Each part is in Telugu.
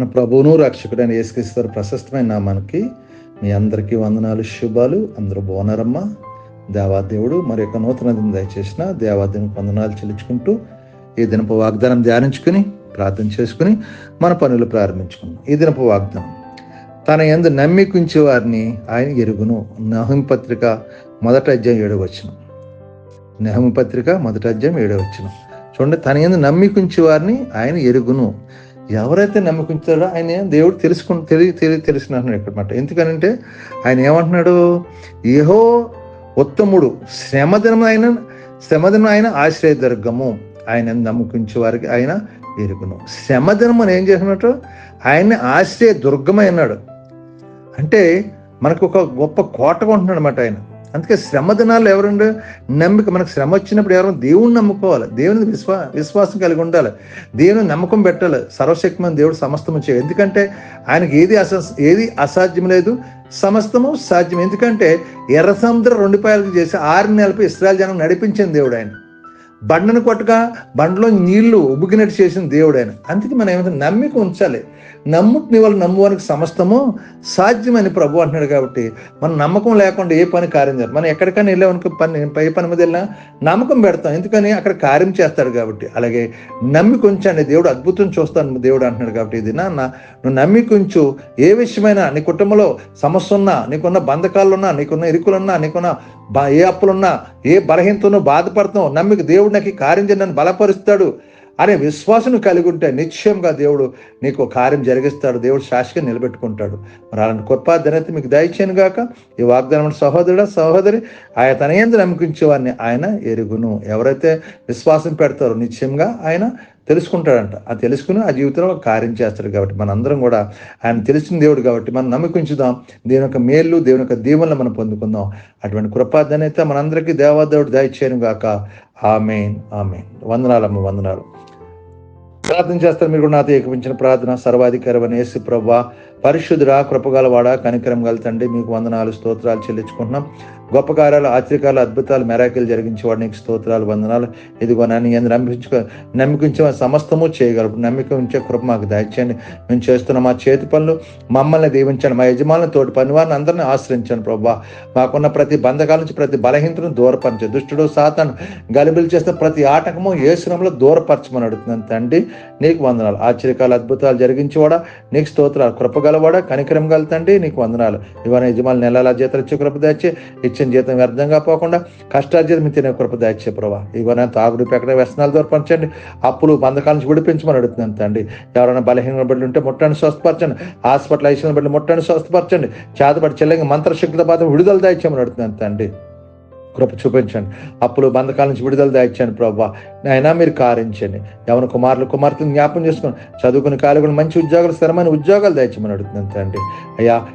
మన ప్రభువును రక్షకుడైన యేసుక్రీస్తు ప్రశస్తమైన నామానికి మీ అందరికీ వందనాలు శుభాలు. అందరూ బాగున్నారమ్మా? దేవాదేవుడు మరి యొక్క నూతన దిన దయచేసిన దేవాదేవునికి వందనాలు చెల్లించుకుంటూ ఈ దినపు వాగ్దానం ధ్యానించుకుని ప్రార్థన చేసుకుని మన పనులు ప్రారంభించుకున్నాం ఈ దినపు వాగ్దానం తన ఎందు నమ్మికుంచే వారిని ఆయన ఎరుగును. నహం పత్రిక మొదటి అధ్యాయం ఏడవ వచ్చిన నెహం పత్రిక మొదటి అధ్యాయం ఏడవ వచ్చిన చూడండి తన ఎందు నమ్మికుంచే వారిని ఆయన ఎరుగును. ఎవరైతే నమ్మకించారో ఆయన దేవుడు తెలుసుకుని తెలి తెలి తెలిసినట్టున్నాడు ఇక్కడ ఎందుకనంటే ఆయన ఏమంటున్నాడు? ఏహో ఉత్తముడు శ్రమదినం ఆయన శ్రమదినం ఆయన ఆశ్రయదుర్గము. ఆయన నమ్మకించే వారికి ఆయన ఎరుగును. శ్రమదినం అని ఏం చేసినట్టు ఆయన్ని ఆశ్రయ దుర్గమై అన్నాడు. అంటే మనకు ఒక గొప్ప కోటగా ఉంటున్నాడు అనమాట ఆయన. అందుకే శ్రమ దినాలు ఎవరండి? నమ్మిక మనకు శ్రమ వచ్చినప్పుడు ఎవరు? దేవుణ్ణి నమ్ముకోవాలి. దేవుని విశ్వా విశ్వాసం కలిగి ఉండాలి. దేవుని నమ్మకం పెట్టాలి. సర్వశక్తిమైన దేవుడు సమస్తము చేయాలి ఎందుకంటే ఆయనకి ఏది అస ఏది అసాధ్యం లేదు? సమస్తము సాధ్యం. ఎందుకంటే ఎర్ర సముద్రం రెండు పాయలకు చేసి ఆరు నెలలపై ఇస్రాయల్ జనం నడిపించిన దేవుడు ఆయన. బండను కొట్టగా బండలో నీళ్ళు ఉబ్బుకినట్టు చేసిన దేవుడు ఆయన అందుకే మనం ఏమైతే నమ్మిక ఉంచాలి. నమ్ముకుని వాళ్ళు నమ్మువానికి సమస్తము సాధ్యమని ప్రభు అంటున్నాడు కాబట్టి మనం నమ్మకం లేకుండా ఏ పని కార్యం చేయాలి మనం ఎక్కడికైనా వెళ్ళామనుకో పని పై పని మీద వెళ్ళినా నమ్మకం పెడతాం. ఎందుకని? అక్కడ కార్యం చేస్తాడు కాబట్టి. అలాగే నమ్మికొంచండి దేవుడు అద్భుతం చూస్తాను దేవుడు అంటున్నాడు కాబట్టి ఇది నా నువ్వు నమ్మి కొంచెం ఏ విషయమైనా నీ కుటుంబంలో సమస్య ఉన్నా నీకున్న బంధకాలు ఉన్నా నీకున్న ఇరుకులున్నా నీకున్న బా ఏ అప్పులున్నా ఏ బలహీనతను బాధపడతాం నమ్మిక దేవుడు నాకు కార్యం నన్ను బలపరుస్తాడు అనే విశ్వాసం కలిగి ఉంటే నిశ్చయంగా దేవుడు నీకు కార్యం జరిగిస్తాడు దేవుడు శాశ్వతంగా నిలబెట్టుకుంటాడు. మరి అలాంటి కృపా ధనత మీకు దయచేయను గాక. ఈ వాగ్దానం సహోదరుడ సహోదరి ఆయన తన ఎందు నమ్మకించే వారిని ఆయన ఎరుగును. ఎవరైతే విశ్వాసం పెడతారో నిశ్చయంగా ఆయన తెలుసుకుంటాడంట. అది తెలుసుకుని ఆ జీవితంలో కార్యం చేస్తాడు కాబట్టి మనందరం కూడా ఆయన తెలిసిన దేవుడు కాబట్టి మనం నమ్మకించుదాం. దేవుని యొక్క మేలు దేవుని యొక్క దీవెనలు మనం పొందుకుందాం. అటువంటి కృపాధన్యత మనందరికీ దేవాదేవుడు దయచేయను గాక. Amen amen. వందనాలమ్మ వందనాలు. ప్రార్థన చేస్తారు మీరు కూడా నాతో ఏకపించిన ప్రార్థన. సర్వాధికారమైన యేసు ప్రభా పరిశుద్ధురా కృపగలవాడ కనికరం గల తండ్రి మీకు వందనాలు స్తోత్రాలు చెల్లించుకుంటున్నాం. గొప్ప కార్యాలు ఆశ్చర్యకాలు అద్భుతాలు మెరాకిలు జరిగించేవాడు నీకు స్తోత్రాలు వందనాలు. ఇదిగో నన్ను ఎందు నమ్మించుకో నమ్మికించే సమస్తము చేయగలరు నమ్మిక ఉంచే కృప మాకు దయచేయండి. మేము చేస్తున్న మా చేతి పనులు మమ్మల్ని దీవించండి. మా యజమానులు తోటి పని వారిని అందరినీ ఆశ్రయించండి ప్రభా. మాకున్న ప్రతి బంధకాల నుంచి ప్రతి బలహీనతను దూరపరిచే దుష్టుడు సాతాను గలిబిలు చేస్తే ప్రతి ఆటకము ఏ శ్రమంలో దూరపరచమని అడుగుతున్నాను తండ్రి. నీకు వందనాలు. ఆశ్చర్యకాల అద్భుతాలు జరిగించేవాడా? నీకు స్తోత్రాలు. కృపగలవాడా కనికరం గల తండ్రి నీకు వందనాలు. ఇవన్న యజమాని నెలలా జీతాలు ఇచ్చే కృప దాచి నిత్యం జీతం వ్యర్థంగా పోకుండా కష్టార్జితం తినే కృప దాచే ప్రభా. ఇవన్న తాగుడు పెక్కడ వ్యసనాలు దొరపరచండి అప్పులు బంధకాల నుంచి విడిపించమని అడుగుతున్నాను తండ్రి. ఎవరైనా బలహీన బిడ్డలు ఉంటే ముట్టని స్వస్థపరచండి. హాస్పిటల్ ఐసిన బిడ్డలు ముట్టని స్వస్థపరచండి. చేతపడి చెల్లంగి మంత్రశక్తుల పాత్ర విడుదల దాయిచ్చామని అడుగుతున్నాను తండ్రి. కృప చూపించండి. అప్పులు బంధకాల నుంచి విడుదల దాయిచ్చాను ప్రభా. నాయన మీరు కారించండి. యవన కుమారులు కుమార్తెను జ్ఞాపం చేసుకుని చదువుకుని కాలుగులు మంచి ఉద్యోగాలు స్థిరమైన ఉద్యోగాలు దయచమని అడుగుతున్నాను తండ్రి. అయ్యా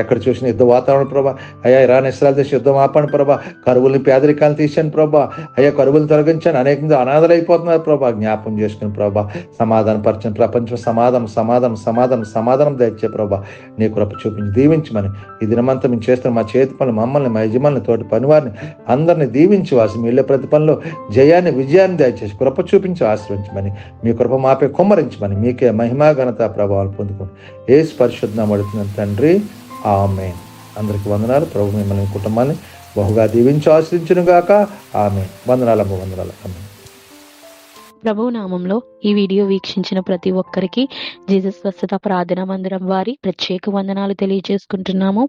ఎక్కడ చూసిన యుద్ధ వాతావరణం ప్రభా. అయ్యా ఇరాన్ ఇస్రాయల్ దేశ యుద్ధం ఆపండి ప్రభా. కరువుల్ని పేదరికాలను తీసాను ప్రభా. అయ్యా కరువులు తొలగించాను. అనేక అనాథలు అయిపోతున్నారు ప్రభా. జ్ఞాపం చేసుకుని ప్రభా. సమాధానం పరిచయం ప్రపంచం సమాధానం సమాధానం సమాధానం సమాధానం దయచే ప్రభా. నీ కృప చూపించి దీవించమని ఈ దినమంతా మేము చేస్తున్న మా చేతి పనులు మమ్మల్ని మా యజమానులు తోటి పనివారిని అందరిని దీవించి వాసి మీళ్ళ ప్రతి పనిలో జయాన్ని విజయాన్ని దయచేసి కృప చూపించి ఆశ్రయించమని మీ కృప మాపై కుమ్మరించమని మీకే మహిమా ఘనత ప్రభావాలు పొందుకోండి ఏ పరిశుద్ధం అడుగుతున్నాను తండ్రి. ఆమె అందరికి వందనాలు. ప్రభు మిమ్మల్ని కుటుంబాన్ని బహుగా దీవించి ఆశ్రయించును గాక. ఆమె వందనాలమ్మ వందనాలు. అమ్మ ప్రభు నామంలో ఈ వీడియో వీక్షించిన ప్రతి ఒక్కరికి జీసస్ స్వస్థత ప్రార్థన మందిరం వారి ప్రత్యేక వందనాలు తెలియజేసుకుంటున్నాము.